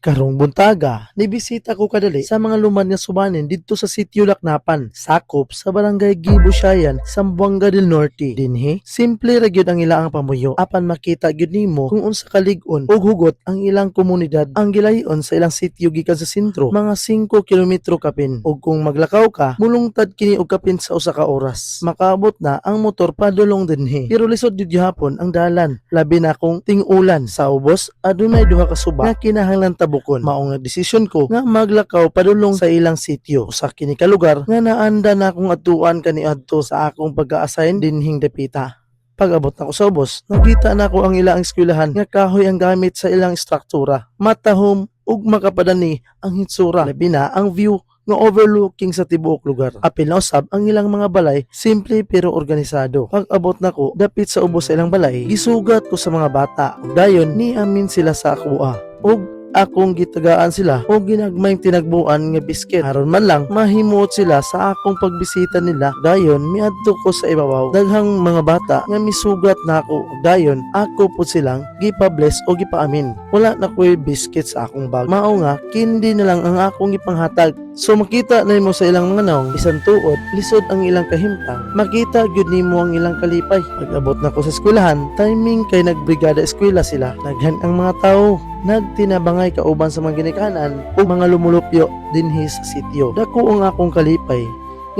Karong buntaga, nibisita ko kadali sa mga luman nga subanin didto sa sitio Laknapan, sakop sa barangay Gibushayan, Sambuanga del Norte. Dinhi, simple ra gyud ang ilang pamuyo apan makita gyud nimo kung unsa kalig-on ug hugot ang ilang komunidad ang gilayon sa ilang sitio gikan sa sentro, mga 5 kilometro kapin. Ug kung maglakaw ka, mulungtad kini og kapin sa usa ka oras. Makaabot na ang motor padulong dinhi. Pero lisod gyud gihapon ang dalan, labi na kung ting-ulan sa ubos adunay duha ka suba nga kinahanglan tabukon. Mao nga desisyon ko nga maglakaw padulong sa ilang sitio. Usa kini ka lugar nga naanda na akong atuan kaniadto sa akong pagka-assign dinhing depita. Pag-abot na ko sa ubos, nakita na ko ang ilang eskwelahan nga kahoy ang gamit sa ilang struktura. Matahom ug makapadani ang hitsura. Labi na ang view nga overlooking sa tibuok lugar. Apil na usab ang ilang mga balay, simple pero organisado. Pag abot na ko, dapit sa ubos sa ilang balay, gisugat ko sa mga bata. Dayon ni amin sila sa akua. Ug akong gitagaan sila o ginagmayng tinagbuan nga bisket. Aron man lang mahimuot sila sa akong pagbisita nila. Dayon miadto ko sa ibabaw. Daghang mga bata nga misugat na ako. Dayon ako po silang gipa-bless o gipaamin. Wala na ko'y bisket sa akong bag. Mao nga kindi na lang ang akong ipanghatag. So makita na mo sa ilang mga naong isang tuod, lisod ang ilang kahimtang. Makita gyud nimo ang ilang kalipay. Pag abot na ko sa eskwelahan, timing kay nagbrigada eskwela sila. Naghan ang mga tao nagtinabangay kauban sa mga ginikanan o mga lumulupyo dinhi sa sityo. Dako ang akong kalipay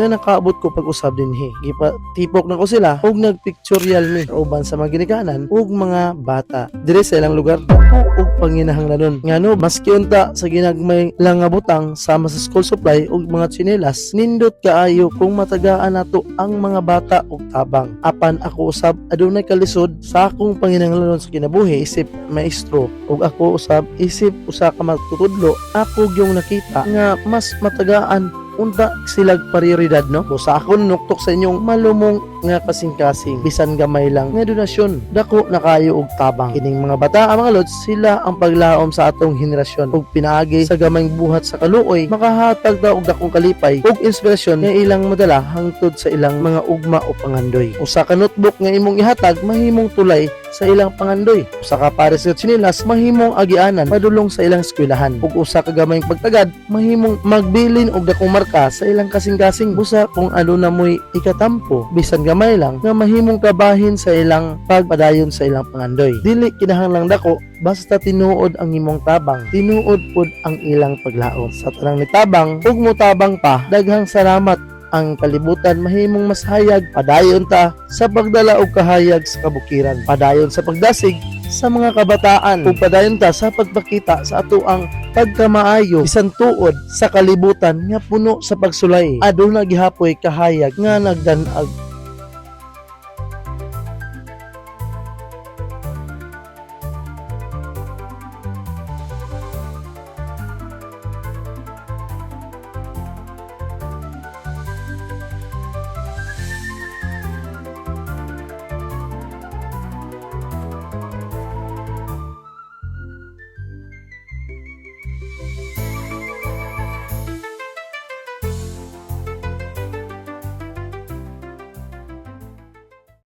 nga nakaabot ko pag-usab dinhi. Gipa tipok na ko sila ug nagpictorial mi kauban sa mga ginikanan ug mga bata. Dire sa ilang lugar panginahanglanon. Ngano maski unta sa ginagmay lang nga butang sama sa school supply ug mga tsinelas nindot kaayo kung matagaan nato ang mga bata ug tabang. Apan ako usab adunay kalisod sa akong panginahanglanon sa kinabuhi isip maestro ug ako usab isip usa ka magtutudlo ako yung nakita nga mas matagaan unta silag prioridad no so sa ako nuktok sa inyong malumong nga kasing-kasing bisan gamay lang nga donasyon. Dako na kayo og tabang. Kining mga bata ang mga lods sila ang paglaom sa atong henerasyon. Ug pinaagi sa gamayng buhat sa kaluoy makahatag daw og dakong kalipay ug inspirasyon nga ilang madala hangtod sa ilang mga ugma o pangandoy. Usa ka notebook nga imong ihatag mahimong tulay sa ilang pangandoy. Usa ka pares nga tsinilas mahimong agianan padulong sa ilang eskwelahan. Ug usa ka gamayng pagtagad mahimong magbilin og dakong marka sa ilang kasing-kasing. Busa kung ano na mo'y ikatampo bisan gamay lang nga mahimong kabahin sa ilang pagpadayon sa ilang pangandoy. Dili kinahanglang dako basta tinuod ang imong tabang tinuod pod ang ilang paglaom. Sa tanang nitabang ug motabang pa daghang salamat ang kalibutan mahimong mas hayag padayon ta sa pagdala og kahayag sa kabukiran padayon sa pagdasig sa mga kabataan ug padayon ta sa pagpakita sa ato ang pagkamaayo bisan tuod sa kalibutan nga puno sa pagsulay. Aduna gihapoy kahayag nga nagdanag